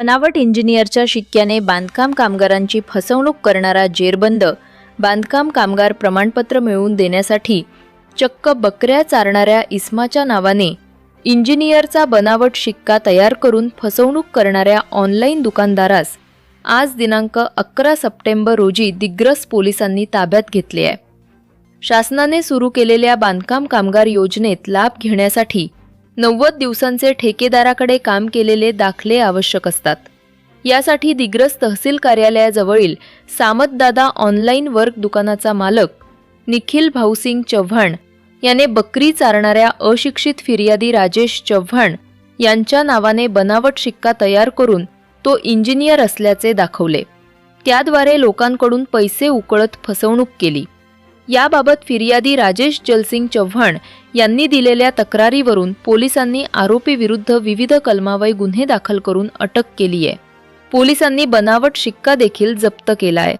बनावट इंजिनियरच्या शिक्क्याने बांधकाम कामगारांची फसवणूक करणारा जेरबंद बांधकाम कामगार प्रमाणपत्र मिळवून देण्यासाठी चक्क बकऱ्या चारणाऱ्या इस्माच्या नावाने इंजिनियरचा बनावट शिक्का तयार करून फसवणूक करणाऱ्या ऑनलाईन दुकानदारास आज दिनांक अकरा सप्टेंबर रोजी दिग्रस पोलिसांनी ताब्यात घेतले आहे. शासनाने सुरू केलेल्या बांधकाम कामगार योजनेत लाभ घेण्यासाठी नव्वद दिवसांचे ठेकेदाराकडे काम केलेले दाखले आवश्यक असतात. यासाठी दिग्रस तहसील कार्यालयाजवळील सामतदादा ऑनलाईन वर्क दुकानाचा मालक निखिल भाऊसिंग चव्हाण याने बकरी चारणाऱ्या अशिक्षित फिर्यादी राजेश चव्हाण यांच्या नावाने बनावट शिक्का तयार करून तो इंजिनियर असल्याचे दाखवले. त्याद्वारे लोकांकडून पैसे उकळत फसवणूक केली. याबाबत फिर्यादी राजेश जलसिंग चव्हाण यांनी दिलेल्या तक्रारीवरून पोलिसांनी आरोपीविरुद्ध विविध कलमावय गुन्हे दाखल करून अटक केली आहे पोलिसांनी बनावट शिक्का देखील जप्त केलाय.